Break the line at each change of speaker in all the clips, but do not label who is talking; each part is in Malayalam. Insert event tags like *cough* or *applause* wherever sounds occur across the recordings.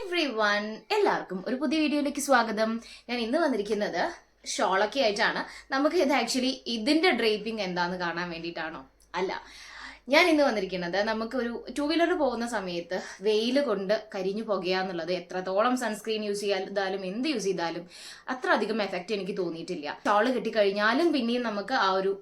എവ്രി വൺ എല്ലാവർക്കും ഒരു പുതിയ വീഡിയോയിലേക്ക് സ്വാഗതം. ഞാൻ ഇന്ന് വന്നിരിക്കുന്നത് ഷോളൊക്കെ ആയിട്ടാണ് നമുക്ക് ഇത് ആക്ച്വലി ഇതിന്റെ ഡ്രേപ്പിംഗ് എന്താന്ന് കാണാൻ വേണ്ടിയിട്ടാണോ? അല്ല ഞാൻ ഇന്ന് വന്നിരിക്കുന്നത് നമുക്ക് ഒരു ടൂ വീലർ പോകുന്ന സമയത്ത് വെയിൽ കൊണ്ട് കരിഞ്ഞു പുകയാന്നുള്ളത് എത്രത്തോളം സൺസ്ക്രീൻ യൂസ് ചെയ്താലും എന്ത് യൂസ് ചെയ്താലും അത്ര അധികം എഫക്റ്റ് എനിക്ക് തോന്നിയിട്ടില്ല. ഷോൾ കിട്ടിക്കഴിഞ്ഞാലും പിന്നെയും നമുക്ക് ആ ഒരു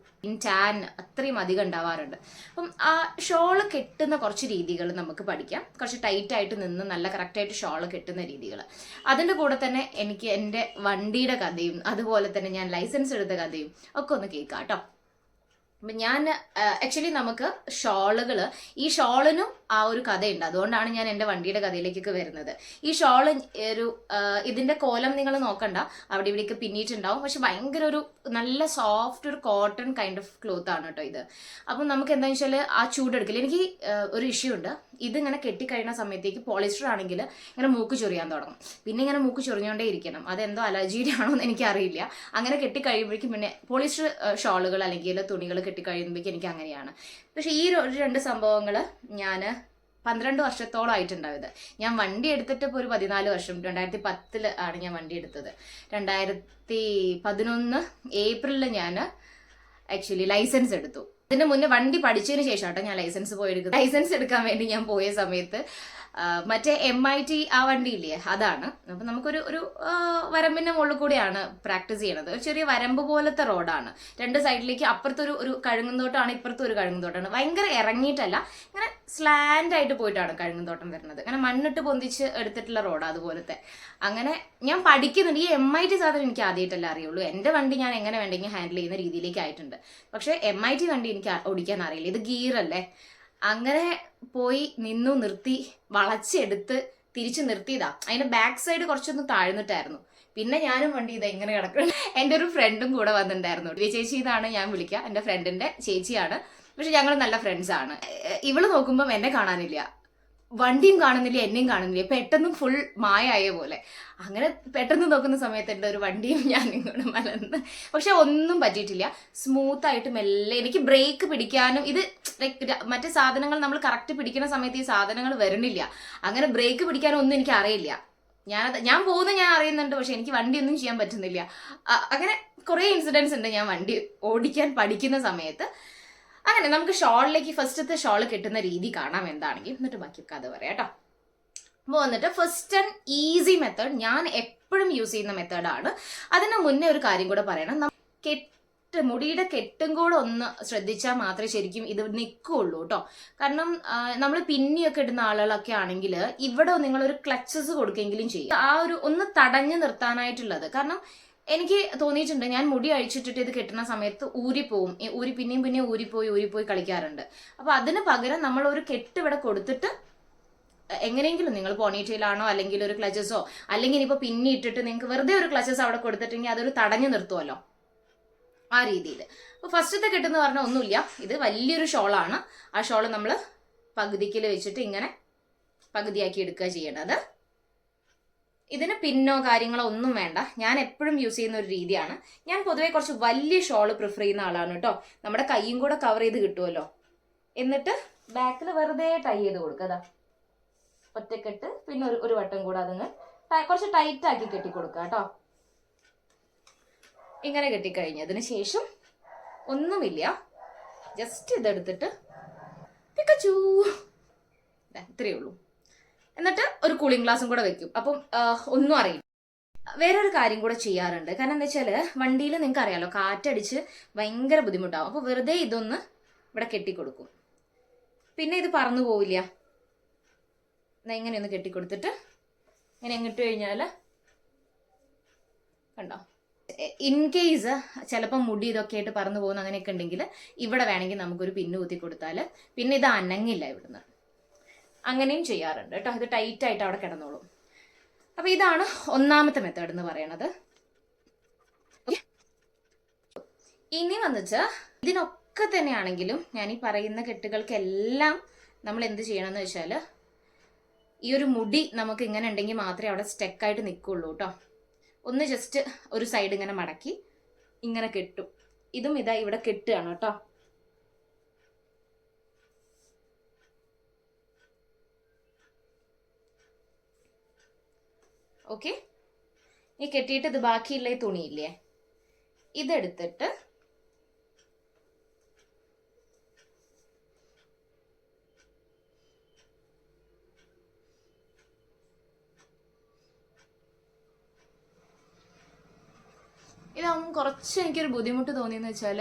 ടാൻ അത്രയും അധികം ഉണ്ടാവാറുണ്ട്. അപ്പം ആ ഷോൾ കെട്ടുന്ന കുറച്ച് രീതികൾ നമുക്ക് പഠിക്കാം. കുറച്ച് ടൈറ്റ് ആയിട്ട് നിന്ന് നല്ല കറക്റ്റായിട്ട് ഷോൾ കെട്ടുന്ന രീതികൾ. അതിന്റെ കൂടെ തന്നെ എനിക്ക് എന്റെ വണ്ടിയുടെ കഥയും അതുപോലെ തന്നെ ഞാൻ ലൈസൻസ് എടുത്ത കഥയും ഒക്കെ ഒന്ന് കേൾക്കാം കേട്ടോ. ഞാൻ ആക്ച്വലി നമുക്ക് ഷോളുകൾ ഈ ഷോളിനും ആ ഒരു കഥയുണ്ട്. അതുകൊണ്ടാണ് ഞാൻ എന്റെ വണ്ടിയുടെ കഥയിലേക്കൊക്കെ വരുന്നത്. ഈ ഷോൾ ഒരു ഇതിന്റെ കോലം നിങ്ങൾ നോക്കണ്ട. അവിടെ ഇവിടേക്ക് പിന്നീട്ടുണ്ടാവും. പക്ഷെ ഭയങ്കര ഒരു നല്ല സോഫ്റ്റ് ഒരു കോട്ടൺ കൈൻഡ് ഓഫ് ക്ലോത്ത് ആണ് കേട്ടോ ഇത്. അപ്പം നമുക്ക് എന്താണെന്ന് വെച്ചാൽ ആ ചൂടെടുക്കില്ല എനിക്ക് ഒരു ഇഷ്യൂ ഉണ്ട്. ഇതിങ്ങനെ കെട്ടിക്കഴിയുന്ന സമയത്തേക്ക് പോളിസ്റ്റർ ആണെങ്കിൽ ഇങ്ങനെ മൂക്ക് ചൊറിയാൻ തുടങ്ങും. പിന്നെ ഇങ്ങനെ മൂക്ക് ചൊറിഞ്ഞുകൊണ്ടേ ഇരിക്കണം. അതെന്തോ അലർജിയുടെ ആണോ എന്ന് എനിക്കറിയില്ല. അങ്ങനെ കെട്ടിക്കഴിയുമ്പോഴേക്കും പിന്നെ പോളിസ്റ്റർ ഷോളുകൾ അല്ലെങ്കിൽ തുണികൾ കെട്ടിക്കഴിയുമ്പോഴേക്കും എനിക്ക് അങ്ങനെയാണ്. പക്ഷേ ഈ ഒരു രണ്ട് സംഭവങ്ങൾ ഞാൻ പന്ത്രണ്ട് വർഷത്തോളം ആയിട്ടുണ്ടാവും ഞാൻ വണ്ടി എടുത്തിട്ട് ഇപ്പോൾ ഒരു പതിനാല് വർഷം രണ്ടായിരത്തി പത്തിൽ ആണ് ഞാൻ വണ്ടി എടുത്തത്. രണ്ടായിരത്തി പതിനൊന്ന് ഏപ്രിലിൽ ഞാൻ ആക്ച്വലി ലൈസൻസ് എടുത്തു. ഇതിന് മുന്നേ വണ്ടി പഠിച്ചതിന് ശേഷം കേട്ടോ ഞാൻ ലൈസൻസ് പോയി ലൈസൻസ് എടുക്കാൻ വേണ്ടി ഞാൻ പോയ സമയത്ത് മറ്റേ എം ഐ ടി ആ വണ്ടി ഇല്ലേ അതാണ്. അപ്പം നമുക്കൊരു ഒരു വരമ്പിന്റെ മുകളിൽ കൂടിയാണ് പ്രാക്ടീസ് ചെയ്യണത്. ഒരു ചെറിയ വരമ്പ് പോലത്തെ റോഡാണ്. രണ്ട് സൈഡിലേക്ക് അപ്പുറത്തൊരു ഒരു കഴുകുന്തോട്ടമാണ് ഇപ്പുറത്തും ഒരു കഴുകുന്തോട്ടമാണ് ഭയങ്കര ഇറങ്ങിയിട്ടല്ല ഇങ്ങനെ സ്ലാൻഡ് ആയിട്ട് പോയിട്ടാണ് കഴുങ്ങുന്തോട്ടം വരുന്നത്. അങ്ങനെ മണ്ണിട്ട് പൊന്തിച്ച് എടുത്തിട്ടുള്ള റോഡ് അതുപോലത്തെ. അങ്ങനെ ഞാൻ പഠിക്കുന്നുണ്ട്. ഈ എം ഐ ടി സാധനം എനിക്ക് ആദ്യമായിട്ടല്ല അറിയുള്ളൂ. എന്റെ വണ്ടി ഞാൻ എങ്ങനെ വേണ്ടെങ്കിൽ ഹാൻഡിൽ ചെയ്യുന്ന രീതിയിലേക്ക് ആയിട്ടുണ്ട്. പക്ഷേ എം ഐ ടി വണ്ടി എനിക്ക് ഓടിക്കാൻ അറിയില്ല. ഇത് ഗീറല്ലേ? അങ്ങനെ പോയി നിന്നു നിർത്തി വളച്ചെടുത്ത് തിരിച്ചു നിർത്തിയതാ. അതിന്റെ ബാക്ക് സൈഡ് കുറച്ചൊന്ന് താഴ്ന്നിട്ടായിരുന്നു. പിന്നെ ഞാനും വണ്ടി ഇത് എങ്ങനെ കിടക്കണം എന്റെ ഒരു ഫ്രണ്ടും കൂടെ വന്നിട്ടുണ്ടായിരുന്നു. ദിവ്യ ചേച്ചി ഇതാണ് ഞാൻ വിളിക്കുക. എന്റെ ഫ്രണ്ടിന്റെ ചേച്ചിയാണ്. പക്ഷെ ഞങ്ങൾ നല്ല ഫ്രണ്ട്സ് ആണ്. എ- ഇവൾ നോക്കുമ്പം എന്നെ കാണാനില്ല. വണ്ടിയും കാണുന്നില്ല എന്നെയും കാണുന്നില്ല. പെട്ടെന്ന് ഫുൾ മായായ പോലെ. അങ്ങനെ പെട്ടെന്ന് നോക്കുന്ന സമയത്ത് എന്റെ ഒരു വണ്ടിയും ഞാൻ ഇങ്ങോട്ട് മലർന്ന്. പക്ഷെ ഒന്നും പറ്റിയിട്ടില്ല. സ്മൂത്തായിട്ട് മെല്ലെ എനിക്ക് ബ്രേക്ക് പിടിക്കാനും ഇത് മറ്റേ സാധനങ്ങൾ നമ്മൾ കറക്റ്റ് പിടിക്കുന്ന സമയത്ത് ഈ സാധനങ്ങൾ വരുന്നില്ല. അങ്ങനെ ബ്രേക്ക് പിടിക്കാനും ഒന്നും എനിക്ക് അറിയില്ല. ഞാനത് ഞാൻ പോകുന്ന ഞാൻ അറിയുന്നുണ്ട് പക്ഷെ എനിക്ക് വണ്ടി ഒന്നും ചെയ്യാൻ പറ്റുന്നില്ല. അങ്ങനെ കുറേ ഇൻസിഡൻസ് ഉണ്ട് ഞാൻ വണ്ടി ഓടിക്കാൻ പഠിക്കുന്ന സമയത്ത്. അങ്ങനെ നമുക്ക് ഷോളിലേക്ക് ഫസ്റ്റത്തെ ഷോൾ കിട്ടുന്ന രീതി കാണാം എന്താണെങ്കിൽ എന്നിട്ട് ബാക്കി കഥ പറയാം കേട്ടോ അപ്പോൾ വന്നിട്ട് ഫസ്റ്റ് ആൻഡ് ഈസി മെത്തേഡ് ഞാൻ എപ്പോഴും യൂസ് ചെയ്യുന്ന മെത്തേഡാണ് അതിന് മുന്നേ ഒരു കാര്യം കൂടെ പറയണം. കെട്ട് മുടിയുടെ കെട്ടും കൂടെ ഒന്ന് ശ്രദ്ധിച്ചാൽ മാത്രമേ ശരിക്കും ഇത് നിൽക്കുള്ളൂ കേട്ടോ കാരണം നമ്മൾ പിന്നിയൊക്കെ ഇടുന്ന ആളുകളൊക്കെ ആണെങ്കിൽ ഇവിടെ നിങ്ങളൊരു ക്ലച്ചസ് കൊടുക്കെങ്കിലും ചെയ്യും. ആ ഒരു ഒന്ന് തടഞ്ഞു നിർത്താനായിട്ടുള്ളത്. കാരണം എനിക്ക് തോന്നിയിട്ടുണ്ട് ഞാൻ മുടി അഴിച്ചിട്ടിട്ട് ഇത് കെട്ടുന്ന സമയത്ത് ഊരിപ്പോവും. ഊരി പിന്നെയും പിന്നെയും ഊരിപ്പോയി ഊരിപ്പോയി കളിക്കാറുണ്ട്. അപ്പൊ അതിന് പകരം നമ്മൾ ഒരു കെട്ട് ഇവിടെ കൊടുത്തിട്ട് എങ്ങനെയെങ്കിലും നിങ്ങൾ പോണീറ്റയിലാണോ അല്ലെങ്കിൽ ഒരു ക്ലച്ചസോ അല്ലെങ്കിൽ ഇനിയിപ്പോ പിന്നെ ഇട്ടിട്ട് നിങ്ങൾക്ക് വെറുതെ ഒരു ക്ലച്ചസ് അവിടെ കൊടുത്തിട്ടെങ്കിൽ അതൊരു തടഞ്ഞു നിർത്തുമല്ലോ ആ രീതിയിൽ അപ്പോൾ ഫസ്റ്റത്തെ കെട്ടെന്ന് പറഞ്ഞാൽ ഒന്നുമില്ല. ഇത് വലിയൊരു ഷോളാണ്. ആ ഷോൾ നമ്മൾ പകുതിക്കൽ വെച്ചിട്ട് ഇങ്ങനെ പകുതിയാക്കി എടുക്കുക ചെയ്യേണ്ടത്. ഇതിന് പിന്നോ കാര്യങ്ങളോ ഒന്നും വേണ്ട. ഞാൻ എപ്പോഴും യൂസ് ചെയ്യുന്ന ഒരു രീതിയാണ്. ഞാൻ പൊതുവേ കുറച്ച് വലിയ ഷോൾ പ്രിഫർ ചെയ്യുന്ന ആളാണ് കേട്ടോ. നമ്മുടെ കൈയും കൂടെ കവർ ചെയ്ത് കിട്ടുമല്ലോ എന്നിട്ട് ബാക്കിൽ വെറുതെ ടൈ ചെയ്ത് കൊടുക്കുക ഒറ്റക്കെട്ട്. പിന്നെ ഒരു ഒരു വട്ടം കൂടെ അതങ്ങ് കുറച്ച് ടൈറ്റ് ആക്കി കെട്ടി കൊടുക്കുക കേട്ടോ. ഇങ്ങനെ കെട്ടിക്കഴിഞ്ഞതിന് ശേഷം ഒന്നുമില്ല. ജസ്റ്റ് ഇതെടുത്തിട്ട് പിക്കച്ചൂ ഇത്രയേ ഉള്ളൂ. എന്നിട്ട് ഒരു കൂളിംഗ് ഗ്ലാസും കൂടെ വെക്കും. അപ്പം ഒന്നും അറിയില്ല. വേറൊരു കാര്യം കൂടെ ചെയ്യാറുണ്ട്. കാരണം എന്താ വെച്ചാൽ വണ്ടിയിൽ നിങ്ങൾക്ക് അറിയാലോ കാറ്റടിച്ച് ഭയങ്കര ബുദ്ധിമുട്ടാവും. അപ്പോൾ വെറുതെ ഇതൊന്ന് ഇവിടെ കെട്ടിക്കൊടുക്കും. പിന്നെ ഇത് പറന്നു പോവില്ല. ഇങ്ങനെയൊന്ന് കെട്ടിക്കൊടുത്തിട്ട് ഇങ്ങനെ എങ്ങിട്ട് കഴിഞ്ഞാൽ കണ്ടോ? ഇൻ കേസ് ചിലപ്പോൾ മുടി ഇതൊക്കെ ആയിട്ട് പറന്നു പോകുന്ന അങ്ങനെയൊക്കെ ഉണ്ടെങ്കിൽ ഇവിടെ വേണമെങ്കിൽ നമുക്കൊരു പിന്നു കുത്തി കൊടുത്താൽ പിന്നെ ഇത് അനങ്ങില്ല ഇവിടുന്ന്. അങ്ങനെയും ചെയ്യാറുണ്ട് കേട്ടോ. ഇത് ടൈറ്റ് ആയിട്ട് അവിടെ കിടന്നോളും. അപ്പോൾ ഇതാണ് ഒന്നാമത്തെ മെത്തേഡ് എന്ന് പറയണത്. ഇനി വന്നിട്ട് ഇതിനൊക്കെ തന്നെയാണെങ്കിലും ഞാൻ ഈ പറയുന്ന കെട്ടുകൾക്കെല്ലാം നമ്മൾ എന്ത് ചെയ്യണം എന്ന് വെച്ചാൽ ഈ ഒരു മുടി നമുക്ക് ഇങ്ങനെ ഉണ്ടെങ്കിൽ മാത്രമേ അവിടെ സ്റ്റെക്കായിട്ട് നിൽക്കുള്ളൂ കേട്ടോ. ഒന്ന് ജസ്റ്റ് ഒരു സൈഡ് ഇങ്ങനെ മടക്കി ഇങ്ങനെ കെട്ടും. ഇതും ഇതാ ഇവിടെ കെട്ടുകയാണ് കേട്ടോ. ഓക്കെ ഈ കെട്ടിയിട്ട് ഇത് ബാക്കിയുള്ള തുണിയില്ലേ? ഇതെടുത്തിട്ട് ഇതാകുമ്പോൾ കുറച്ച് എനിക്കൊരു ബുദ്ധിമുട്ട് തോന്നിയെന്ന് വെച്ചാൽ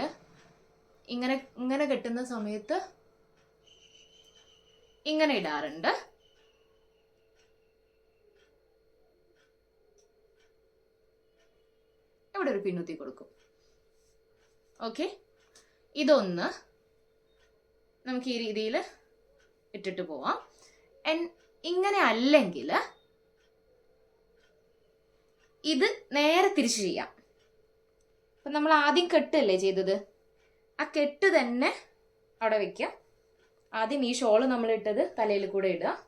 ഇങ്ങനെ ഇങ്ങനെ കെട്ടുന്ന സമയത്ത് ഇങ്ങനെ ഇടാറുണ്ട്. ഇവിടെ ഒരു പിന്നുത്തി കൊടുക്കും. ഓക്കെ ഇതൊന്ന് നമുക്ക് ഈ രീതിയിൽ ഇട്ടിട്ട് പോവാം. എൻ ഇങ്ങനെ അല്ലെങ്കിൽ ഇത് നേരെ തിരിച്ച് ചെയ്യാം. അപ്പം നമ്മൾ ആദ്യം കെട്ടല്ലേ ചെയ്തത്? ആ കെട്ട് തന്നെ അവിടെ വെക്കാം. ആദ്യം ഈ ഷോൾ നമ്മൾ ഇട്ടത് തലയിൽ കൂടെ ഇടുക.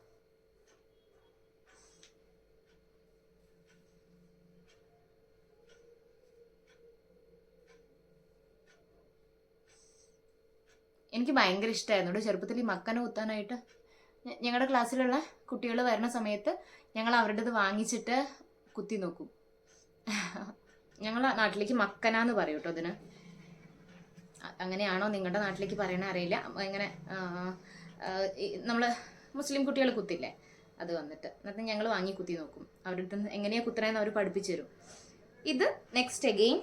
എനിക്ക് ഭയങ്കര ഇഷ്ടമായിരുന്നു കേട്ടോ ചെറുപ്പത്തിൽ ഈ മക്കനെ കുത്താനായിട്ട് ഞങ്ങളുടെ ക്ലാസ്സിലുള്ള കുട്ടികൾ വരുന്ന സമയത്ത് ഞങ്ങൾ അവരുടേത് വാങ്ങിച്ചിട്ട് കുത്തി നോക്കും. ഞങ്ങൾ നാട്ടിലേക്ക് മക്കന എന്ന് പറയും കേട്ടോ അതിന്. അങ്ങനെയാണോ നിങ്ങളുടെ നാട്ടിലേക്ക് പറയണ അറിയില്ല. ഇങ്ങനെ നമ്മൾ മുസ്ലിം കുട്ടികൾ കുത്തില്ലേ? അത് വന്നിട്ട്. എന്നിട്ട് ഞങ്ങൾ വാങ്ങി കുത്തി നോക്കും. അവരുടെ എങ്ങനെയാണ് കുത്തണേന്ന് അവർ പഠിപ്പിച്ചു തരും. ഇത് നെക്സ്റ്റ് അഗെയിൻ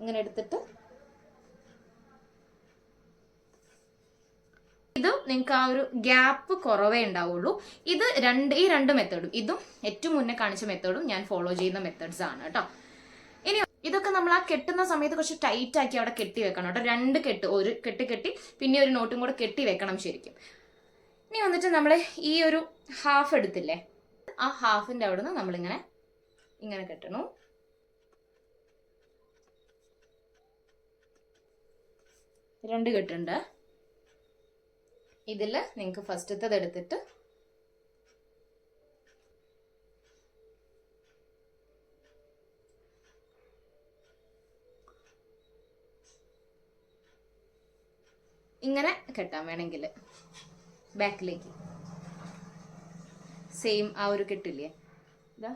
ഇങ്ങനെ എടുത്തിട്ട് ഇത് നിങ്ങൾക്ക് ആ ഒരു ഗ്യാപ്പ് കുറവേ ഉണ്ടാവുള്ളൂ. ഇത് രണ്ട് ഈ രണ്ട് മെത്തേഡും ഇതും ഏറ്റവും മുന്നേ കാണിച്ച മെത്തേഡും ഞാൻ ഫോളോ ചെയ്യുന്ന മെത്തേഡ്സ് ആണ് കേട്ടോ ഇനി ഇതൊക്കെ നമ്മൾ ആ കെട്ടുന്ന സമയത്ത് കുറച്ച് ടൈറ്റ് ആക്കി അവിടെ കെട്ടി വെക്കണം കേട്ടോ രണ്ട് കെട്ട് ഒരു കെട്ടി കെട്ടി പിന്നെ ഒരു നോട്ടും കൂടെ കെട്ടി വെക്കണം ശരിക്കും. ഇനി വന്നിട്ട് നമ്മൾ ഈ ഒരു ഹാഫ് എടുത്തില്ലേ? ആ ഹാഫിന്റെ അവിടെ നിന്ന് നമ്മളിങ്ങനെ ഇങ്ങനെ കെട്ടണു. രണ്ട് കെട്ടുണ്ട്. ഇതിൽ നിങ്ങൾക്ക് ഫസ്റ്റത്തത് എടുത്തിട്ട് ഇങ്ങനെ കെട്ടാൻ വേണമെങ്കിൽ ബാക്കിലേക്ക് സെയിം ആ ഒരു കെട്ടില്ലേ? ഇതാ.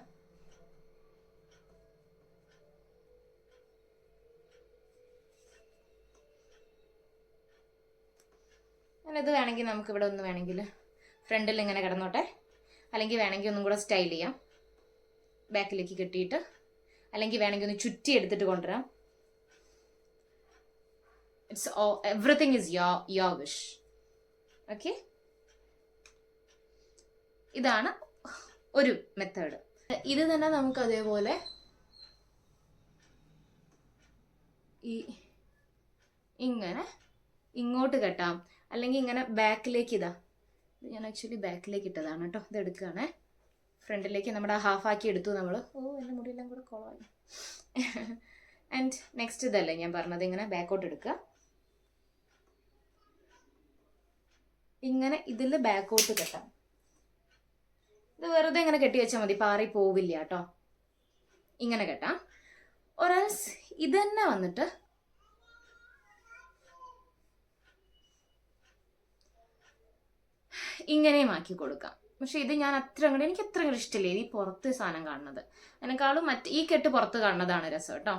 അങ്ങനെ ഇത് വേണമെങ്കിൽ നമുക്ക് ഇവിടെ ഒന്ന് വേണമെങ്കിൽ ഫ്രണ്ടിൽ ഇങ്ങനെ കിടന്നോട്ടെ. അല്ലെങ്കിൽ വേണമെങ്കിൽ ഒന്നും കൂടെ സ്റ്റൈൽ ചെയ്യാം. ബാക്കിലേക്ക് കെട്ടിയിട്ട്. അല്ലെങ്കിൽ വേണമെങ്കിൽ ഒന്ന് ചുറ്റി എടുത്തിട്ട് കൊണ്ടുവരാം. ഇറ്റ്സ് എവറിത്തിങ് ഇസ് യോ യോ വിഷ് ഓക്കെ ഇതാണ് ഒരു മെത്തേഡ് ഇത് തന്നെ നമുക്ക് അതേപോലെ ഈ ഇങ്ങനെ ഇങ്ങോട്ട് കെട്ടാം. അല്ലെങ്കിൽ ഇങ്ങനെ ബാക്കിലേക്ക് ഇതാ. ഞാൻ ആക്ച്വലി ബാക്കിലേക്ക് ഇട്ടതാണ് കേട്ടോ. ഇത് എടുക്കുകയാണേ. ഫ്രണ്ടിലേക്ക് നമ്മുടെ ഹാഫ് ആക്കി എടുത്തു നമ്മൾ ഓ എന്റെ മുടിയെല്ലാം കൂടെ കുളമായി. ആൻഡ് നെക്സ്റ്റ് ഇതല്ലേ ഞാൻ പറഞ്ഞത് ഇങ്ങനെ ബാക്കോട്ട് എടുക്കുക. ഇങ്ങനെ ഇതിൽ ബാക്കോട്ട് കെട്ടാം ഇത് വെറുതെ ഇങ്ങനെ കെട്ടി വെച്ചാൽ മതി പാറി പോവില്ല കേട്ടോ. ഇങ്ങനെ കെട്ടാം. ഒരാൾസ് ഇത് തന്നെ വന്നിട്ട് ഇങ്ങനെയും ആക്കി കൊടുക്കാം പക്ഷെ ഇത് ഞാൻ അത്ര അങ്ങോട്ട് എനിക്ക് അത്ര അങ്ങോട്ട് ഇഷ്ടമില്ല. ഈ പുറത്ത് സാധനം കാണുന്നത്. അതിനേക്കാളും മറ്റ് ഈ കെട്ട് പുറത്ത് കാണുന്നതാണ് രസം കേട്ടോ.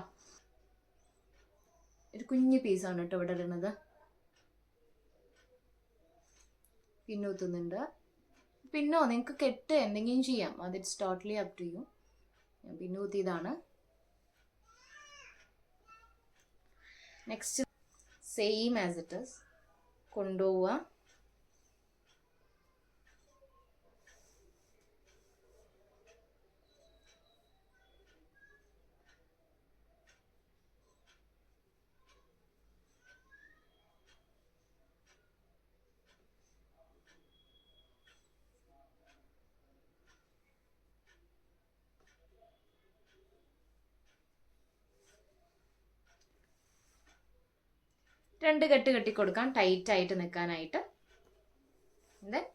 ഒരു കുഞ്ഞു പീസാണ് കേട്ടോ ഇവിടെ ഇടുന്നത്. പിന്നൂത്തുന്നുണ്ട്. പിന്നോ നിങ്ങൾക്ക് കെട്ട് എന്തെങ്കിലും ചെയ്യാം. അത് it's totally up to you ഞാൻ പിന്നൂത്തിയതാണ്. Next same as it is കൊണ്ടുപോവുക രണ്ട് കെട്ട് കെട്ടി കൊടുക്കാം ടൈറ്റ് ആയിട്ട് നിൽക്കാനായിട്ട് ദെൻ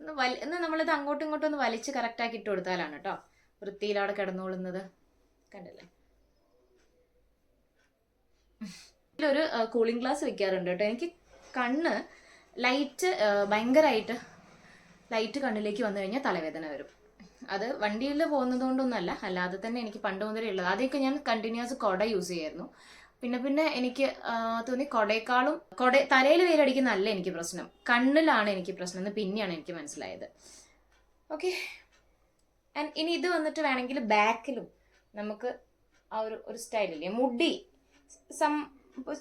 ഒന്ന് വലി ഒന്ന് നമ്മളിത് അങ്ങോട്ടും ഇങ്ങോട്ടും ഒന്ന് വലിച്ച് കറക്റ്റാക്കി ഇട്ട് കൊടുത്താലാണ് കേട്ടോ വൃത്തിയിൽ അവിടെ കിടന്നോളുന്നത്. കണ്ടല്ലേ? ഇതിലൊരു കൂളിംഗ് ഗ്ലാസ് വെക്കാറുണ്ട് കേട്ടോ എനിക്ക് കണ്ണ് ലൈറ്റ് ഭയങ്കരമായിട്ട് ലൈറ്റ് കണ്ണിലേക്ക് വന്നു കഴിഞ്ഞാൽ തലവേദന വരും. അത് വണ്ടിയിൽ പോകുന്നത് കൊണ്ടൊന്നുമല്ല. അല്ലാതെ തന്നെ എനിക്ക് പണ്ട് മുതലേ ഉള്ളത്. ആദ്യമൊക്കെ ഞാൻ കണ്ടിന്യൂസ് കുട യൂസ് ചെയ്യായിരുന്നു. പിന്നെ പിന്നെ എനിക്ക് തോന്നി കൊടേക്കാളും കൊട തലയിൽ വെയിലടിക്കുന്നതല്ല എനിക്ക് പ്രശ്നം. കണ്ണിലാണ് എനിക്ക് പ്രശ്നം എന്ന് പിന്നെയാണ് എനിക്ക് മനസ്സിലായത്. ഓക്കെ ആൻഡ് ഇനി ഇത് വന്നിട്ട് വേണമെങ്കിൽ ബാക്കിലും നമുക്ക് ആ ഒരു ഒരു സ്റ്റൈലില്ലേ മുടി. സം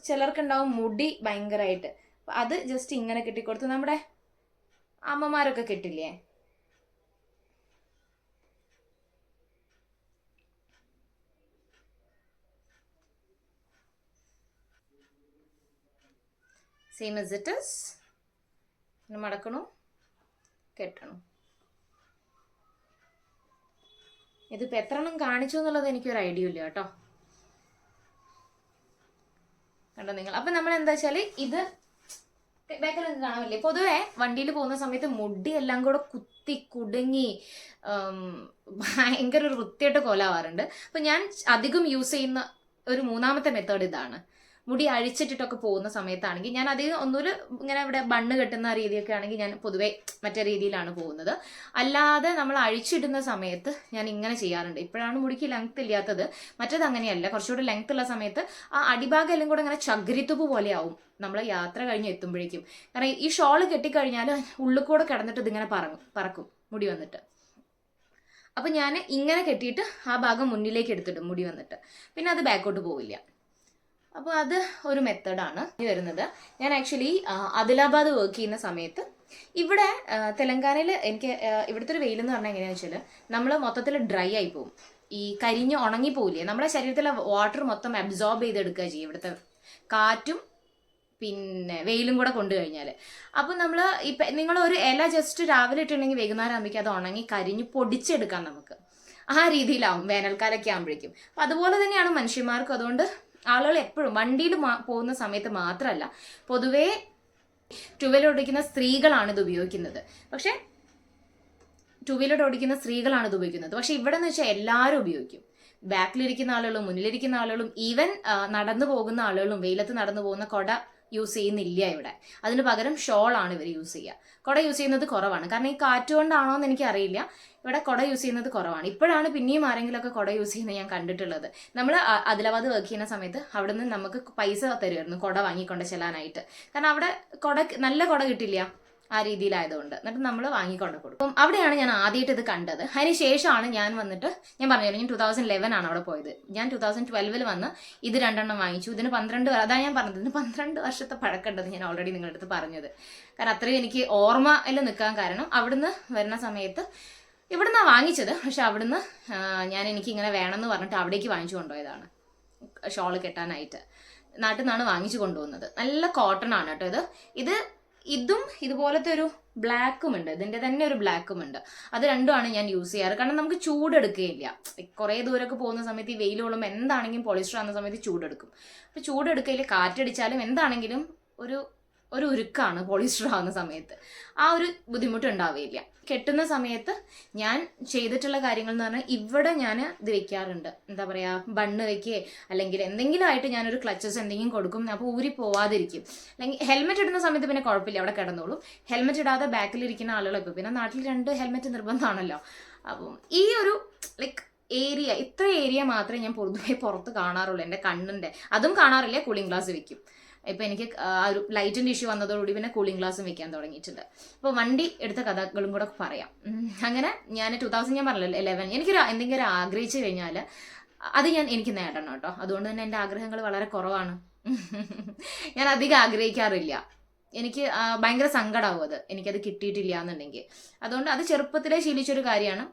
ചിലർക്കുണ്ടാവും മുടി ഭയങ്കരമായിട്ട് അത് ജസ്റ്റ് ഇങ്ങനെ കെട്ടിക്കൊടുത്ത്. നമ്മുടെ അമ്മമാരൊക്കെ കെട്ടില്ലേ? Same as it is. പിന്നെ മടക്കണു? കെട്ടണു. ഇതിപ്പോൾ എത്ര എണ്ണം കാണിച്ചു എന്നുള്ളത് എനിക്കൊരു ഐഡിയ ഇല്ല കേട്ടോ. കണ്ടോ നിങ്ങൾ? അപ്പം നമ്മൾ എന്താ വെച്ചാൽ ഇത് ബാക്കിൽ കാണാമല്ലേ? പൊതുവേ വണ്ടിയിൽ പോകുന്ന സമയത്ത് മുടി എല്ലാം കൂടെ കുത്തി കുടുങ്ങി ഭയങ്കര ഒരു വൃത്തിയായിട്ട് കൊലാവാറുണ്ട് അപ്പം ഞാൻ അധികം യൂസ് ചെയ്യുന്ന ഒരു മൂന്നാമത്തെ മെത്തേഡ് ഇതാണ്. മുടി അഴിച്ചിട്ടിട്ടൊക്കെ പോകുന്ന സമയത്താണെങ്കിൽ ഞാൻ അധികം ഒന്നൊരു ഇങ്ങനെ ഇവിടെ ബണ്ണ് കെട്ടുന്ന രീതിയൊക്കെ ആണെങ്കിൽ ഞാൻ പൊതുവേ മറ്റേ രീതിയിലാണ് പോകുന്നത്. അല്ലാതെ നമ്മൾ അഴിച്ചിടുന്ന സമയത്ത് ഞാൻ ഇങ്ങനെ ചെയ്യാറുണ്ട്. ഇപ്പോഴാണ് മുടിക്ക് ലെങ്ത് ഇല്ലാത്തത്. മറ്റേത് അങ്ങനെയല്ല. കുറച്ചുകൂടി ലെങ്ത് ഉള്ള സമയത്ത് ആ അടിഭാഗം എല്ലാം കൂടെ ഇങ്ങനെ ചകിരിത്തുപ്പ് പോലെ ആവും. നമ്മൾ യാത്ര കഴിഞ്ഞ് എത്തുമ്പോഴേക്കും. കാരണം ഈ ഷോൾ കെട്ടിക്കഴിഞ്ഞാൽ ഉള്ളിൽ കൂടെ കിടന്നിട്ട് ഇതിങ്ങനെ പറങ്ങും പറക്കും മുടി വന്നിട്ട്. അപ്പം ഞാൻ ഇങ്ങനെ കെട്ടിയിട്ട് ആ ഭാഗം മുന്നിലേക്ക് എടുത്തിടും മുടി വന്നിട്ട്. പിന്നെ അത് ബാക്കോട്ട് പോവില്ല. അപ്പോൾ അത് ഒരു മെത്തഡാണ് ഇനി വരുന്നത്. ഞാൻ ആക്ച്വലി ആദിലാബാദ് വർക്ക് ചെയ്യുന്ന സമയത്ത് ഇവിടെ തെലങ്കാനയിൽ എനിക്ക് ഇവിടുത്തെ ഒരു വെയിൽ എന്ന് പറഞ്ഞാൽ എങ്ങനെയാണെന്ന് വെച്ചാൽ നമ്മൾ മൊത്തത്തിൽ ഡ്രൈ ആയി പോകും ഈ കരിഞ്ഞ് ഉണങ്ങി പോവില്ലേ? നമ്മുടെ ശരീരത്തിലെ വാട്ടർ മൊത്തം അബ്സോർബ് ചെയ്തെടുക്കുക ചെയ്യും ഇവിടുത്തെ കാറ്റും പിന്നെ വെയിലും കൂടെ കൊണ്ടു കഴിഞ്ഞാൽ അപ്പം നമ്മൾ ഇപ്പം നിങ്ങൾ ഒരു ഇല ജസ്റ്റ് രാവിലെ ഇട്ടിട്ടുണ്ടെങ്കിൽ വൈകുന്നേരം ആകുമ്പോഴേക്കും അത് ഉണങ്ങി കരിഞ്ഞ് പൊടിച്ചെടുക്കാം നമുക്ക്. ആ രീതിയിലാവും വേനൽക്കാലമൊക്കെ ആകുമ്പോഴേക്കും അപ്പം അതുപോലെ തന്നെയാണ് മനുഷ്യന്മാർക്കും അതുകൊണ്ട് ആളുകൾ എപ്പോഴും വണ്ടിയിൽ പോകുന്ന സമയത്ത് മാത്രമല്ല പൊതുവേ ടു വീലർ ഓടിക്കുന്ന സ്ത്രീകളാണ് ഇത് ഉപയോഗിക്കുന്നത്. പക്ഷേ ടു വീലർ ഓടിക്കുന്ന സ്ത്രീകളാണ് ഇത് ഉപയോഗിക്കുന്നത്. പക്ഷെ ഇവിടെ എന്ന് വെച്ചാൽ എല്ലാവരും ഉപയോഗിക്കും. ബാക്കിലിരിക്കുന്ന ആളുകളും മുന്നിലിരിക്കുന്ന ആളുകളും ഈവൻ നടന്നു പോകുന്ന ആളുകളും വെയിലത്ത് നടന്നു പോകുന്ന കൊട യൂസ് ചെയ്യുന്നില്ല ഇവിടെ. അതിന് പകരം ഷോളാണ് ഇവർ യൂസ് ചെയ്യുക. കുട യൂസ് ചെയ്യുന്നത് കുറവാണ്. കാരണം ഈ കാറ്റ് കൊണ്ടാണോ എന്ന് എനിക്കറിയില്ല. ഇവിടെ കുട യൂസ് ചെയ്യുന്നത് കുറവാണ്. ഇപ്പോഴാണ് പിന്നെയും ആരെങ്കിലുമൊക്കെ കുട യൂസ് ചെയ്യുന്നത് ഞാൻ കണ്ടിട്ടുള്ളത്. നമ്മൾ അതിലാബാദ് വർക്ക് ചെയ്യുന്ന സമയത്ത് അവിടെ നിന്ന് നമുക്ക് പൈസ തരുമായിരുന്നു കുട വാങ്ങിക്കൊണ്ട് ചെല്ലാനായിട്ട്. കാരണം അവിടെ കുട നല്ല കുട കിട്ടില്ല. ആ രീതിയിലായതുകൊണ്ട്. എന്നിട്ട് നമ്മൾ വാങ്ങിക്കൊണ്ട് കൊടുക്കും. അപ്പം അവിടെയാണ് ഞാൻ ആദ്യമായിട്ട് ഇത് കണ്ടത്. അതിന് ശേഷമാണ് ഞാൻ വന്നിട്ട് ഞാൻ പറഞ്ഞല്ലോ ഞാൻ ടൂ തൗസൻഡ് ലെവൻ ആണ് അവിടെ പോയത്. ഞാൻ ടൂ തൗസൻഡ് ട്വൽവിൽ വന്ന് ഇത് രണ്ടെണ്ണം വാങ്ങിച്ചു. ഇതിന് പന്ത്രണ്ട് അതാണ് ഞാൻ പറഞ്ഞത്. ഇതിന് പന്ത്രണ്ട് വർഷത്തെ പഴക്കമുണ്ടെന്ന് ഞാൻ ഓൾറെഡി നിങ്ങളുടെ അടുത്ത് പറഞ്ഞത്. കാരണം അത്രയും എനിക്ക് ഓർമ്മയിൽ നിൽക്കാൻ കാരണം അവിടുന്ന് വരുന്ന സമയത്ത് ഇവിടുന്ന് വാങ്ങിച്ചത്. പക്ഷെ അവിടുന്ന് ഞാൻ എനിക്ക് ഇങ്ങനെ വേണമെന്ന് പറഞ്ഞിട്ട് അവിടേക്ക് വാങ്ങിച്ചു കൊണ്ടുപോയതാണ്. ഷോൾ കെട്ടാനായിട്ട്. നാട്ടിൽ നിന്നാണ് വാങ്ങിച്ചു കൊണ്ടുപോകുന്നത് നല്ല കോട്ടൺ ആണ് കേട്ടോ ഇത്. ഇത് ഇതും ഇതുപോലത്തെ ഒരു ബ്ലാക്കും ഉണ്ട്. ഇതിന്റെ തന്നെ ഒരു ബ്ലാക്കും ഉണ്ട്. അത് രണ്ടുമാണ് ഞാൻ യൂസ് ചെയ്യാറ്. കാരണം നമുക്ക് ചൂടെടുക്കുകയില്ല കുറേ ദൂരമൊക്കെ പോകുന്ന സമയത്ത് ഈ വെയിൽ കൊള്ളുമ്പോൾ എന്താണെങ്കിലും പോളിസ്റ്റർ ആകുന്ന സമയത്ത് ചൂടെടുക്കും. അപ്പോൾ ചൂടെടുക്കുകയില്ല കാറ്റടിച്ചാലും എന്താണെങ്കിലും ഒരു ഒരു ഉരുക്കാണ് പോളിസ്റ്റർ ആവുന്ന സമയത്ത്. ആ ഒരു ബുദ്ധിമുട്ട് ഉണ്ടാവുകയില്ല കെട്ടുന്ന സമയത്ത് ഞാൻ ചെയ്തിട്ടുള്ള കാര്യങ്ങൾ എന്ന് പറഞ്ഞാൽ ഇവിടെ ഞാൻ ഇത് വെക്കാറുണ്ട്. എന്താ പറയുക ബണ്ണ് വെക്കേ അല്ലെങ്കിൽ എന്തെങ്കിലും ആയിട്ട് ഞാനൊരു ക്ലച്ചസ് എന്തെങ്കിലും കൊടുക്കും അപ്പോൾ ഊരി പോവാതിരിക്കും. അല്ലെങ്കിൽ ഹെൽമെറ്റ് ഇടുന്ന സമയത്ത് പിന്നെ കുഴപ്പമില്ല അവിടെ കിടന്നോളും. ഹെൽമെറ്റ് ഇടാതെ ബാക്കിലിരിക്കുന്ന ആളുകളൊക്കെ പിന്നെ നാട്ടിൽ രണ്ട് ഹെൽമെറ്റ് നിർബന്ധമാണല്ലോ. അപ്പം ഈ ഒരു ലൈക്ക് ഏരിയ ഇത്ര ഏരിയ മാത്രമേ ഞാൻ പൊതുവെ പുറത്ത് കാണാറുള്ളൂ. എന്റെ കണ്ണിന്റെ അതും കാണാറില്ല കൂളിംഗ് ഗ്ലാസ് വെക്കും. ഇപ്പം എനിക്ക് ആ ഒരു ലൈറ്റിന്റെ ഇഷ്യൂ വന്നതോടുകൂടി പിന്നെ കൂളിംഗ് ഗ്ലാസും വെക്കാൻ തുടങ്ങിയിട്ടുണ്ട്. അപ്പോൾ വണ്ടി എടുത്ത കഥകളും കൂടെ പറയാം. അങ്ങനെ ഞാൻ ടൂ തൗസൻഡ് ഞാൻ പറഞ്ഞല്ലോ ഇലവൻ എനിക്കൊരു എന്തെങ്കിലും ഒരു ആഗ്രഹിച്ചു കഴിഞ്ഞാൽ അത് ഞാൻ എനിക്ക് നേടണം കേട്ടോ. അതുകൊണ്ട് തന്നെ എന്റെ ആഗ്രഹങ്ങൾ വളരെ കുറവാണ്. *laughs* ഞാൻ അധികം ആഗ്രഹിക്കാറില്ല. എനിക്ക് ഭയങ്കര സങ്കടമാവും അത്. എനിക്കത് കിട്ടിയിട്ടില്ല എന്നുണ്ടെങ്കിൽ. അതുകൊണ്ട് അത് ചെറുപ്പത്തിലേ ശീലിച്ചൊരു കാര്യമാണ്.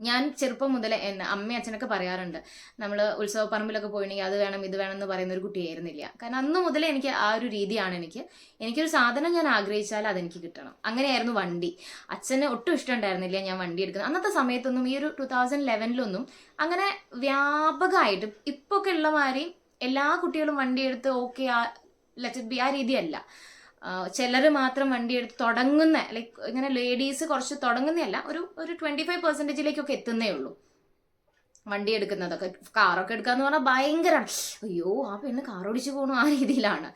ഞാൻ ചെറുപ്പം മുതൽ എന്നെ അമ്മയും അച്ഛനൊക്കെ പറയാറുണ്ട്. നമ്മൾ ഉത്സവപ്പറമ്പിലൊക്കെ പോയിട്ടുണ്ടെങ്കിൽ അത് വേണം ഇത് വേണം എന്ന് പറയുന്ന ഒരു കുട്ടിയായിരുന്നില്ല. കാരണം അന്ന് മുതലേ എനിക്ക് ആ ഒരു രീതിയാണ് എനിക്ക്. എനിക്കൊരു സാധനം ഞാൻ ആഗ്രഹിച്ചാൽ അതെനിക്ക് കിട്ടണം. അങ്ങനെയായിരുന്നു വണ്ടി. അച്ഛന് ഒട്ടും ഇഷ്ടമുണ്ടായിരുന്നില്ല ഞാൻ വണ്ടി എടുക്കുന്നത്. അന്നത്തെ സമയത്തൊന്നും ഈ ഒരു ടൂ തൗസൻഡ് ലെവനിലൊന്നും അങ്ങനെ വ്യാപകമായിട്ട് ഇപ്പോൾ ഒക്കെ ഉള്ള മാതിരി എല്ലാ കുട്ടികളും വണ്ടി എടുത്ത് ഓക്കെ ലെറ്റ് ബി ആ രീതിയല്ല. ചിലർ മാത്രം വണ്ടി എടുത്ത് തുടങ്ങുന്ന ലൈക്ക് ഇങ്ങനെ ലേഡീസ് കുറച്ച് തുടങ്ങുന്നതല്ല ഒരു ഒരു ട്വന്റി ഫൈവ് പെർസെന്റേജിലേക്കൊക്കെ എത്തുന്നേ ഉള്ളൂ. വണ്ടി എടുക്കുന്നതൊക്കെ. കാറൊക്കെ എടുക്കുക എടുക്കാന്ന് പറഞ്ഞാൽ ഭയങ്കരമാണ് അയ്യോ ആ പെണ്ണ് കാർ ഓടിച്ചു പോകണു ആ രീതിയിലാണ്.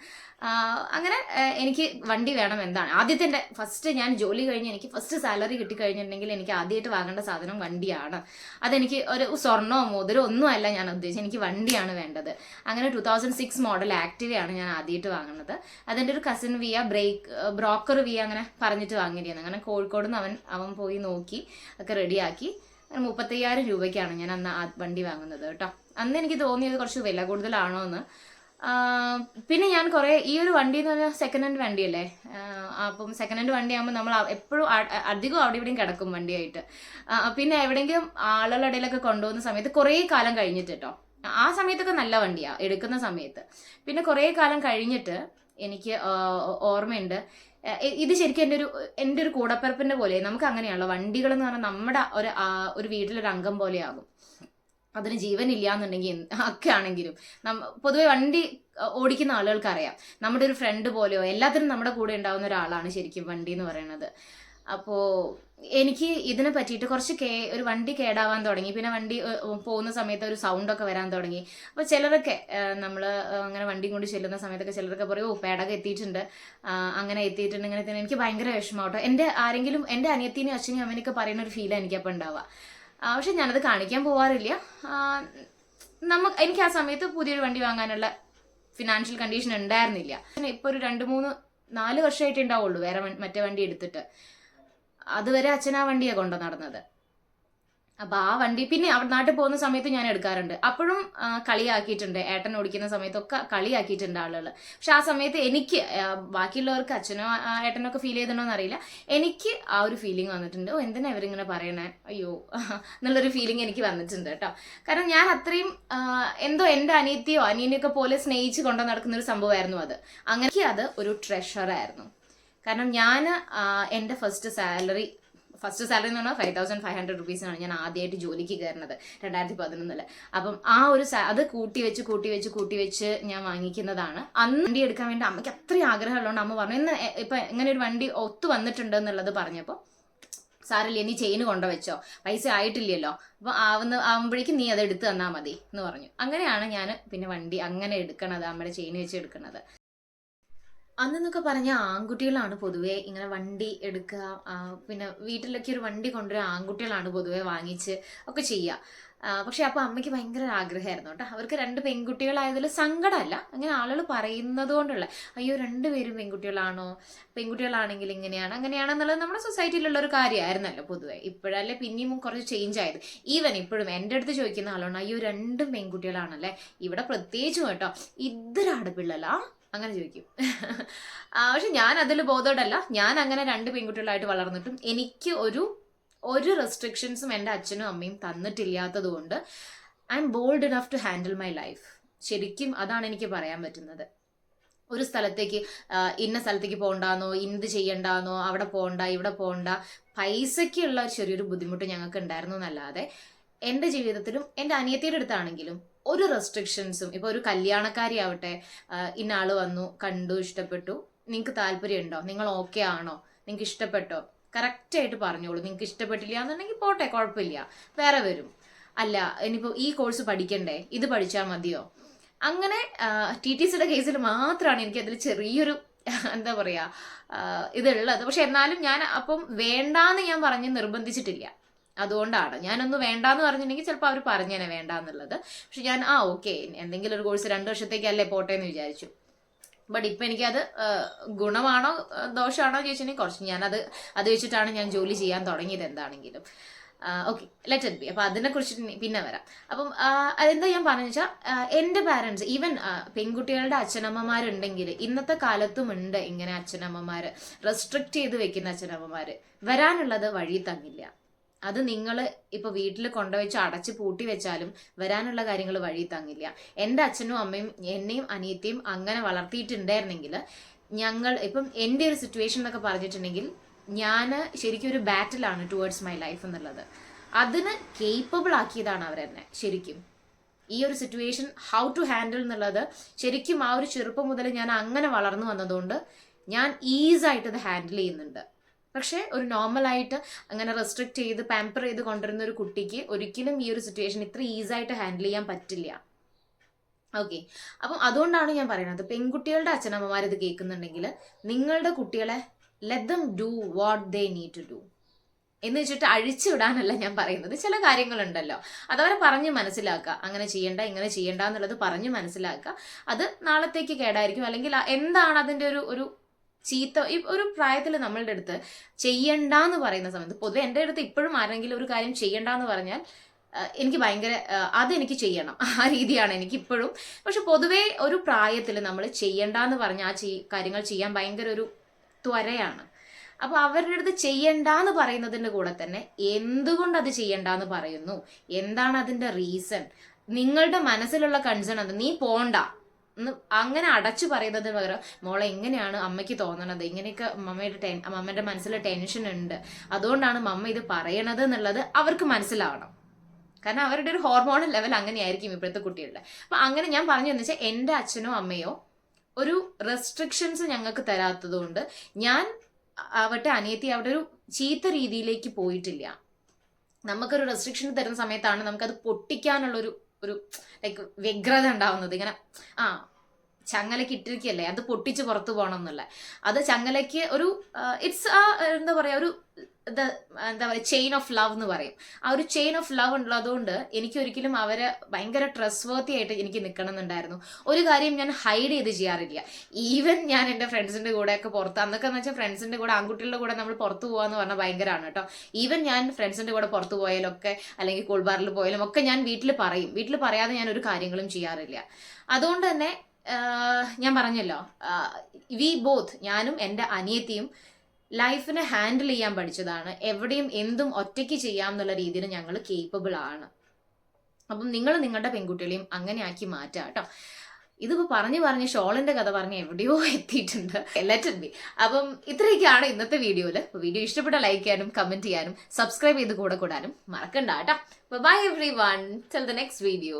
അങ്ങനെ എനിക്ക് വണ്ടി വേണം എന്താണ്? ആദ്യത്തെ എന്റെ ഫസ്റ്റ് ഞാൻ ജോലി കഴിഞ്ഞ് എനിക്ക് ഫസ്റ്റ് സാലറി കിട്ടിക്കഴിഞ്ഞിട്ടുണ്ടെങ്കിൽ എനിക്ക് ആദ്യമായിട്ട് വാങ്ങേണ്ട സാധനം വണ്ടിയാണ്. അതെനിക്ക് ഒരു സ്വർണമോ മോതിരോ ഒന്നും അല്ല ഞാൻ ഉദ്ദേശിച്ചത്. എനിക്ക് വണ്ടിയാണ് വേണ്ടത്. അങ്ങനെ ടൂ തൗസൻഡ് സിക്സ് മോഡൽ ആക്റ്റീവയാണ് ഞാൻ ആദ്യമായിട്ട് വാങ്ങുന്നത്. അതെന്റെ ഒരു cousin via break broker via അങ്ങനെ പറഞ്ഞിട്ട് വാങ്ങിയിരുന്നു അങ്ങനെ കോഴിക്കോട് നിന്ന് അവൻ അവൻ പോയി നോക്കി ഒക്കെ റെഡിയാക്കി അങ്ങനെ മുപ്പത്തയ്യായിരം രൂപയ്ക്കാണ് ഞാൻ അന്ന് ആ വണ്ടി വാങ്ങുന്നത് കേട്ടോ. അന്ന് എനിക്ക് തോന്നിയത് കുറച്ച് വില കൂടുതലാണോ എന്ന്. പിന്നെ ഞാൻ കുറേ ഈ ഒരു വണ്ടി എന്ന് പറഞ്ഞാൽ സെക്കൻഡ് ഹാൻഡ് വണ്ടിയല്ലേ? അപ്പം സെക്കൻഡ് ഹാൻഡ് വണ്ടി വണ്ടിയാകുമ്പോൾ നമ്മൾ എപ്പോഴും അധികം അവിടെ ഇവിടെയും കിടക്കും വണ്ടിയായിട്ട്. പിന്നെ എവിടെയെങ്കിലും ആളുകളുടെ ഇടയിലൊക്കെ കൊണ്ടുപോകുന്ന സമയത്ത് കുറേ കാലം കഴിഞ്ഞിട്ട് കേട്ടോ. ആ സമയത്തൊക്കെ നല്ല വണ്ടിയാണ് എടുക്കുന്ന സമയത്ത്. പിന്നെ കുറേ കാലം കഴിഞ്ഞിട്ട് എനിക്ക് ഓർമ്മയുണ്ട്. ഇത് ശരിക്കും എന്റെ ഒരു എന്റെ ഒരു കൂടപ്പിറപ്പിന്റെ പോലെ നമുക്ക് അങ്ങനെയാണല്ലോ. വണ്ടികൾ എന്ന് പറഞ്ഞാൽ നമ്മുടെ ഒരു ഒരു വീട്ടിലൊരു അംഗം പോലെയാകും. അതിന് ജീവനില്ല എന്നുണ്ടെങ്കിൽ എന്ത് ഒക്കെ ആണെങ്കിലും. പൊതുവെ വണ്ടി ഓടിക്കുന്ന ആളുകൾക്ക് അറിയാം നമ്മുടെ ഒരു ഫ്രണ്ട് പോലെയോ എല്ലാത്തിനും നമ്മുടെ കൂടെ ഉണ്ടാവുന്ന ഒരാളാണ് ശരിക്കും വണ്ടി എന്ന് പറയുന്നത്. അപ്പോൾ എനിക്ക് ഇതിനെ പറ്റിയിട്ട് കുറച്ച് കേ ഒരു വണ്ടി കേടാവാൻ തുടങ്ങി. പിന്നെ വണ്ടി പോകുന്ന സമയത്ത് ഒരു സൗണ്ടൊക്കെ വരാൻ തുടങ്ങി. അപ്പോൾ ചിലരൊക്കെ നമ്മൾ അങ്ങനെ വണ്ടി കൊണ്ട് ചെല്ലുന്ന സമയത്തൊക്കെ ചിലരൊക്കെ പറയും ഓ പേടകം എത്തിയിട്ടുണ്ട്. അങ്ങനെ എത്തിയിട്ടുണ്ട് ഇങ്ങനെ തന്നെ എനിക്ക് ഭയങ്കര വിഷമമാട്ടോ. എന്റെ ആരെങ്കിലും എന്റെ അനിയത്തിനെയും അച്ഛനെയും അമ്മേനൊക്കെ പറയുന്ന ഒരു ഫീലാണ് എനിക്കപ്പോൾ ഉണ്ടാവുക. പക്ഷെ ഞാനത് കാണിക്കാൻ പോവാറില്ല. നമുക്ക് എനിക്ക് ആ സമയത്ത് പുതിയൊരു വണ്ടി വാങ്ങാനുള്ള ഫിനാൻഷ്യൽ കണ്ടീഷൻ ഉണ്ടായിരുന്നില്ല. ഇപ്പോൾ ഒരു രണ്ട് മൂന്ന് നാല് വർഷമായിട്ട് ഉണ്ടാവുള്ളൂ വേറെ മറ്റേ വണ്ടി എടുത്തിട്ട്. അതുവരെ അച്ഛൻ ആ വണ്ടിയാണ് കൊണ്ടു നടന്നത്. അപ്പൊ ആ വണ്ടി പിന്നെ നാട്ടിൽ പോകുന്ന സമയത്ത് ഞാൻ എടുക്കാറുണ്ട്. അപ്പോഴും കളിയാക്കിയിട്ടുണ്ട്. ഏട്ടൻ ഓടിക്കുന്ന സമയത്തൊക്കെ കളിയാക്കിയിട്ടുണ്ട് ആളുകൾ പക്ഷെ ആ സമയത്ത് എനിക്ക് ബാക്കിയുള്ളവർക്ക് അച്ഛനോ ഏട്ടനോ ഒക്കെ ഫീൽ ചെയ്തിട്ടുണ്ടോ എന്നറിയില്ല എനിക്ക് ആ ഒരു ഫീലിംഗ് വന്നിട്ടുണ്ട്. ഓ എന്തിനാ ഇവരിങ്ങനെ പറയണേ? അയ്യോ എന്നുള്ളൊരു ഫീലിംഗ് എനിക്ക് വന്നിട്ടുണ്ട് കേട്ടോ. കാരണം ഞാൻ അത്രയും എന്തോ എന്റെ അനിയത്തിയോ അനിയനെയൊക്കെ പോലെ സ്നേഹിച്ച് കൊണ്ടു നടക്കുന്ന ഒരു സംഭവമായിരുന്നു അത്. അങ്ങനെ അത് ഒരു ട്രഷറായിരുന്നു കാരണം ഞാൻ എന്റെ ഫസ്റ്റ് സാലറി ഫസ്റ്റ് സാലറി എന്ന് പറഞ്ഞാൽ ഫൈവ് തൗസൻഡ് ഫൈവ് ഹൺഡ്രഡ് റുപ്പീസാണ് ഞാൻ ആദ്യമായിട്ട് ജോലിക്ക് കയറുന്നത് രണ്ടായിരത്തി പതിനൊന്നിൽ അപ്പം ആ ഒരു അത് കൂട്ടി വെച്ച് കൂട്ടി വെച്ച് കൂട്ടി വെച്ച് ഞാൻ വാങ്ങിക്കുന്നതാണ്. അന്ന് വണ്ടി എടുക്കാൻ വേണ്ടി അമ്മയ്ക്ക് അത്രയും ആഗ്രഹമുള്ളതുകൊണ്ട് അമ്മ പറഞ്ഞു ഇന്ന് ഇപ്പൊ ഇങ്ങനെ ഒരു വണ്ടി ഒത്ത് വന്നിട്ടുണ്ട് എന്നുള്ളത് പറഞ്ഞപ്പോൾ സാറില്ല നീ ചെയിന് കൊണ്ടുവച്ചോ പൈസ ആയിട്ടില്ലല്ലോ അപ്പൊ ആവുന്ന ആവുമ്പോഴേക്കും നീ അത് എടുത്തു തന്നാൽ മതി എന്ന് പറഞ്ഞു. അങ്ങനെയാണ് ഞാൻ പിന്നെ വണ്ടി അങ്ങനെ എടുക്കണത് അമ്മയുടെ ചെയിൻ വെച്ച് എടുക്കുന്നത് അന്നെന്നൊക്കെ പറഞ്ഞ ആൺകുട്ടികളാണ് പൊതുവെ ഇങ്ങനെ വണ്ടി എടുക്കുക പിന്നെ വീട്ടിലൊക്കെ ഒരു വണ്ടി കൊണ്ടുവരുക ആൺകുട്ടികളാണ് പൊതുവെ വാങ്ങിച്ച് ഒക്കെ ചെയ്യുക. പക്ഷെ അപ്പോൾ അമ്മയ്ക്ക് ഭയങ്കര ആഗ്രഹമായിരുന്നു കേട്ടോ. അവർക്ക് രണ്ട് പെൺകുട്ടികളായതിൽ സങ്കടമല്ല. അങ്ങനെ ആളുകൾ പറയുന്നത് കൊണ്ടുള്ള അയ്യോ രണ്ടുപേരും പെൺകുട്ടികളാണോ? പെൺകുട്ടികളാണെങ്കിൽ ഇങ്ങനെയാണ് അങ്ങനെയാണെന്നുള്ളത് നമ്മുടെ സൊസൈറ്റിയിലുള്ള ഒരു കാര്യമായിരുന്നല്ലോ പൊതുവെ. ഇപ്പോഴല്ലേ പിന്നെയും കുറച്ച് ചേഞ്ച് ആയത്. ഈവൻ ഇപ്പോഴും എന്റെ അടുത്ത് ചോദിക്കുന്ന ആളാണ് അയ്യോ രണ്ടും പെൺകുട്ടികളാണല്ലേ? ഇവിടെ പ്രത്യേകിച്ചും കേട്ടോ ഇതൊരാട് പിള്ളലാ അങ്ങനെ ചോദിക്കും. പക്ഷെ ഞാൻ അതിൽ ബോധോടല്ല. ഞാൻ അങ്ങനെ രണ്ട് പെൺകുട്ടികളായിട്ട് വളർന്നിട്ടും എനിക്ക് ഒരു ഒരു റെസ്ട്രിക്ഷൻസും എന്റെ അച്ഛനും അമ്മയും തന്നിട്ടില്ലാത്തത് കൊണ്ട് I'm bold enough to handle my life ശരിക്കും അതാണ് എനിക്ക് പറയാൻ പറ്റുന്നത്. ഒരു സ്ഥലത്തേക്ക് ഇന്ന സ്ഥലത്തേക്ക് പോകണ്ടാന്നോ ഇന്ത് ചെയ്യണ്ടാന്നോ അവിടെ പോകണ്ട ഇവിടെ പോകണ്ട പൈസയ്ക്കുള്ള ചെറിയൊരു ബുദ്ധിമുട്ട് ഞങ്ങൾക്ക് ഉണ്ടായിരുന്നു എന്നല്ലാതെ എന്റെ ജീവിതത്തിലും എന്റെ അനിയത്തിയുടെ അടുത്താണെങ്കിലും ഒരു റെസ്ട്രിക്ഷൻസും ഇപ്പൊ ഒരു കല്യാണക്കാരി ആവട്ടെ ഇന്ന ആൾ വന്നു കണ്ടു ഇഷ്ടപ്പെട്ടു നിങ്ങൾക്ക് താല്പര്യമുണ്ടോ? നിങ്ങൾ ഓക്കെ ആണോ? നിങ്ങൾക്ക് ഇഷ്ടപ്പെട്ടോ? കറക്റ്റായിട്ട് പറഞ്ഞോളൂ. നിങ്ങൾക്ക് ഇഷ്ടപ്പെട്ടില്ല എന്നുണ്ടെങ്കിൽ പോട്ടെ കുഴപ്പമില്ല. വേറെ വരും. അല്ല ഇനിയിപ്പോൾ ഈ കോഴ്സ് പഠിക്കണ്ടേ? ഇത് പഠിച്ചാൽ മതിയോ? അങ്ങനെ ടി ടി സിയുടെ കേസിൽ മാത്രമാണ് എനിക്ക് അതിൽ ചെറിയൊരു എന്താ പറയുക ഇതുള്ളത്. പക്ഷെ എന്നാലും ഞാൻ അപ്പം വേണ്ടാന്ന് ഞാൻ പറഞ്ഞ് നിർബന്ധിച്ചിട്ടില്ല. അതുകൊണ്ടാണ്. ഞാനൊന്ന് വേണ്ടാന്ന് പറഞ്ഞിട്ടുണ്ടെങ്കിൽ ചിലപ്പോൾ അവർ പറഞ്ഞേനെ വേണ്ടാന്നുള്ളത്. പക്ഷെ ഞാൻ ആ ഓക്കെ എന്തെങ്കിലും ഒരു കോഴ്സ് രണ്ട് വർഷത്തേക്കല്ലേ പോട്ടെ എന്ന് വിചാരിച്ചു. ബട്ട് ഇപ്പം എനിക്കത് ഗുണമാണോ ദോഷമാണോ ചോദിച്ചിട്ടുണ്ടെങ്കിൽ കുറച്ച് ഞാനത് അത് വെച്ചിട്ടാണ് ഞാൻ ജോലി ചെയ്യാൻ തുടങ്ങിയത് എന്താണെങ്കിലും. ഓക്കെ ലെറ്റ് ഇറ്റ് ബി അപ്പോൾ അതിനെക്കുറിച്ച് കുറിച്ച് പിന്നെ വരാം. അപ്പം അതെന്താ ഞാൻ പറഞ്ഞു വെച്ചാൽ എന്റെ പാരൻസ് ഈവൻ പെൺകുട്ടികളുടെ അച്ഛനമ്മമാരുണ്ടെങ്കിൽ ഇന്നത്തെ കാലത്തും ഉണ്ട് ഇങ്ങനെ അച്ഛനമ്മമാർ റെസ്ട്രിക്റ്റ് ചെയ്ത് വെക്കുന്ന അച്ഛനമ്മമാർ വരാനുള്ളത് വഴി തങ്ങില്ല അത് നിങ്ങൾ ഇപ്പോൾ വീട്ടിൽ കൊണ്ടുവച്ച് അടച്ച് പൂട്ടി വെച്ചാലും വരാനുള്ള കാര്യങ്ങൾ വഴി തങ്ങില്ല എന്റെ അച്ഛനും അമ്മയും എന്നെയും അനിയത്തിയും അങ്ങനെ വളർത്തിയിട്ടുണ്ടായിരുന്നെങ്കിൽ ഞങ്ങൾ ഇപ്പം എന്റെ ഒരു സിറ്റുവേഷൻ എന്നൊക്കെ പറഞ്ഞിട്ടുണ്ടെങ്കിൽ ഞാൻ ശരിക്കും ഒരു ബാറ്റിലാണ് ടുവേർഡ്സ് മൈ ലൈഫ് എന്നുള്ളത്. അതിന് കേപ്പബിൾ ആക്കിയതാണ് അവരെന്നെ ശരിക്കും. ഈ ഒരു സിറ്റുവേഷൻ ഹൗ ടു ഹാൻഡിൽ എന്നുള്ളത് ശരിക്കും ആ ഒരു ചെറുപ്പം മുതൽ ഞാൻ അങ്ങനെ വളർന്നു വന്നതുകൊണ്ട് ഞാൻ ഈസായിട്ട് ഇത് ഹാൻഡിൽ ചെയ്യുന്നുണ്ട്. പക്ഷേ ഒരു നോർമലായിട്ട് അങ്ങനെ റെസ്ട്രിക്ട് ചെയ്ത് പാമ്പർ ചെയ്ത് കൊണ്ടുവരുന്ന ഒരു കുട്ടിക്ക് ഒരിക്കലും ഈ ഒരു സിറ്റുവേഷൻ ഇത്ര ഈസി ആയിട്ട് ഹാൻഡിൽ ചെയ്യാൻ പറ്റില്ല. ഓക്കെ അപ്പം അതുകൊണ്ടാണ് ഞാൻ പറയുന്നത്. പെൺകുട്ടികളുടെ അച്ഛനമ്മമാർ ഇത് കേൾക്കുന്നുണ്ടെങ്കിൽ നിങ്ങളുടെ കുട്ടികളെ let them do what they need to do എന്ന് വെച്ചിട്ട് അഴിച്ചു വിടാനല്ല ഞാൻ പറയുന്നത്. ചില കാര്യങ്ങളുണ്ടല്ലോ. അതവരെ പറഞ്ഞ് മനസ്സിലാക്കുക. അങ്ങനെ ചെയ്യണ്ട ഇങ്ങനെ ചെയ്യണ്ട എന്നുള്ളത് പറഞ്ഞ് മനസ്സിലാക്കുക. അത് നാളത്തേക്ക് കേടായിരിക്കും. അല്ലെങ്കിൽ എന്താണ് അതിന്റെ ഒരു ഒരു ചീത്ത ഒരു പ്രായത്തിൽ നമ്മളുടെ അടുത്ത് ചെയ്യണ്ട എന്ന് പറയുന്ന സമയത്ത് പൊതുവെ എന്റെ അടുത്ത് ഇപ്പോഴും ആരെങ്കിലും ഒരു കാര്യം ചെയ്യണ്ട എന്ന് പറഞ്ഞാൽ എനിക്ക് ഭയങ്കര അത് അതെനിക്ക് ചെയ്യണം. ആ രീതിയാണ് എനിക്ക് ഇപ്പോഴും പക്ഷെ പൊതുവേ ഒരു പ്രായത്തിൽ നമ്മൾ ചെയ്യണ്ട എന്ന് പറഞ്ഞ ആ കാര്യങ്ങൾ ചെയ്യാൻ ഭയങ്കര ഒരു ത്വരയാണ്. അപ്പൊ അവരുടെ അടുത്ത് ചെയ്യണ്ട എന്ന് പറയുന്നതിന്റെ കൂടെ തന്നെ എന്തുകൊണ്ട് അത് ചെയ്യണ്ട എന്ന് പറയുന്നു? എന്താണ് അതിന്റെ റീസൺ നിങ്ങളുടെ മനസ്സിലുള്ള കൺസേൺ അത് നീ പോണ്ട. അങ്ങനെ അടച്ചു പറയുന്നതിന് പകരം മോളെ എങ്ങനെയാണ് അമ്മയ്ക്ക് തോന്നണത്? ഇങ്ങനെയൊക്കെ മമ്മയുടെ ടെൻ മമ്മയുടെ മനസ്സിൽ ടെൻഷൻ ഉണ്ട്. അതുകൊണ്ടാണ് മമ്മ ഇത് പറയണത് എന്നുള്ളത് അവർക്ക് മനസ്സിലാവണം. കാരണം അവരുടെ ഒരു ഹോർമോണൽ ലെവൽ അങ്ങനെയായിരിക്കും ഇപ്പോഴത്തെ കുട്ടികളുടെ. അപ്പൊ അങ്ങനെ ഞാൻ പറഞ്ഞു എന്ന് വെച്ചാൽ എന്റെ അച്ഛനോ അമ്മയോ ഒരു റെസ്ട്രിക്ഷൻസ് ഞങ്ങൾക്ക് തരാത്തത് കൊണ്ട് ഞാൻ ആവട്ടെ അനിയത്തി അവിടെ ഒരു ചീത്ത രീതിയിലേക്ക് പോയിട്ടില്ല. നമുക്കൊരു റെസ്ട്രിക്ഷൻ തരുന്ന സമയത്താണ് നമുക്കത് പൊട്ടിക്കാനുള്ള ഒരു ലൈക്ക് വ്യഗ്രത ഉണ്ടാവുന്നത്. ഇങ്ങനെ ആ ചങ്ങലയ്ക്ക് ഇട്ടിരിക്കല്ലേ അത് പൊട്ടിച്ച് പുറത്തു പോകണം എന്നുള്ള. അത് ചങ്ങലയ്ക്ക് ഒരു ഇറ്റ്സ് ആ എന്താ പറയാ ഒരു എന്താ പറയുക ചെയിൻ ഓഫ് ലവ് എന്ന് പറയും. ആ ഒരു ചെയിൻ ഓഫ് ലവ് ഉള്ളതുകൊണ്ട് എനിക്ക് ഒരിക്കലും അവരെ ഭയങ്കര ട്രസ്റ്റ് വർത്തി ആയിട്ട് എനിക്ക് നിൽക്കണം എന്നുണ്ടായിരുന്നു. ഒരു കാര്യം ഞാൻ ഹൈഡ് ചെയ്ത് ചെയ്യാറില്ല. ഈവൻ ഞാൻ എന്റെ ഫ്രണ്ട്സിന്റെ കൂടെയൊക്കെ പുറത്ത് അന്നൊക്കെ എന്ന് വെച്ചാൽ ഫ്രണ്ട്സിന്റെ കൂടെ ആൺകുട്ടികളുടെ കൂടെ നമ്മൾ പുറത്ത് പോകാന്ന് പറഞ്ഞാൽ ഭയങ്കരമാണ് കേട്ടോ. ഈവൻ ഞാൻ ഫ്രണ്ട്സിന്റെ കൂടെ പുറത്ത് പോയാലൊക്കെ അല്ലെങ്കിൽ കൂൾബാറിൽ പോയാലും ഒക്കെ ഞാൻ വീട്ടിൽ പറയും. വീട്ടിൽ പറയാതെ ഞാൻ ഒരു കാര്യങ്ങളും ചെയ്യാറില്ല. അതുകൊണ്ട് തന്നെ ഞാൻ പറഞ്ഞല്ലോ. വി ബോത്ത് ഞാനും എന്റെ അനിയത്തിയും ലൈഫിനെ ഹാൻഡിൽ ചെയ്യാൻ പഠിച്ചതാണ്. എവിടെയും എന്തും ഒറ്റയ്ക്ക് ചെയ്യാം എന്നുള്ള രീതിയിൽ ഞങ്ങൾ കേപ്പബിൾ ആണ്. അപ്പം നിങ്ങൾ നിങ്ങളുടെ പെൺകുട്ടികളെയും അങ്ങനെ ആക്കി മാറ്റുക കേട്ടോ. ഇതിപ്പോൾ പറഞ്ഞു പറഞ്ഞ് ഷോളിന്റെ കഥ പറഞ്ഞ് എവിടെയോ എത്തിയിട്ടുണ്ട്. എല്ലാറ്റും ബി അപ്പം ഇത്രയൊക്കെയാണ് ഇന്നത്തെ വീഡിയോയിൽ. വീഡിയോ ഇഷ്ടപ്പെട്ട ലൈക്ക് ചെയ്യാനും കമന്റ് ചെയ്യാനും സബ്സ്ക്രൈബ് ചെയ്ത് കൂടെ കൂടാനും മറക്കണ്ട കേട്ടോ. Bye everyone till the next video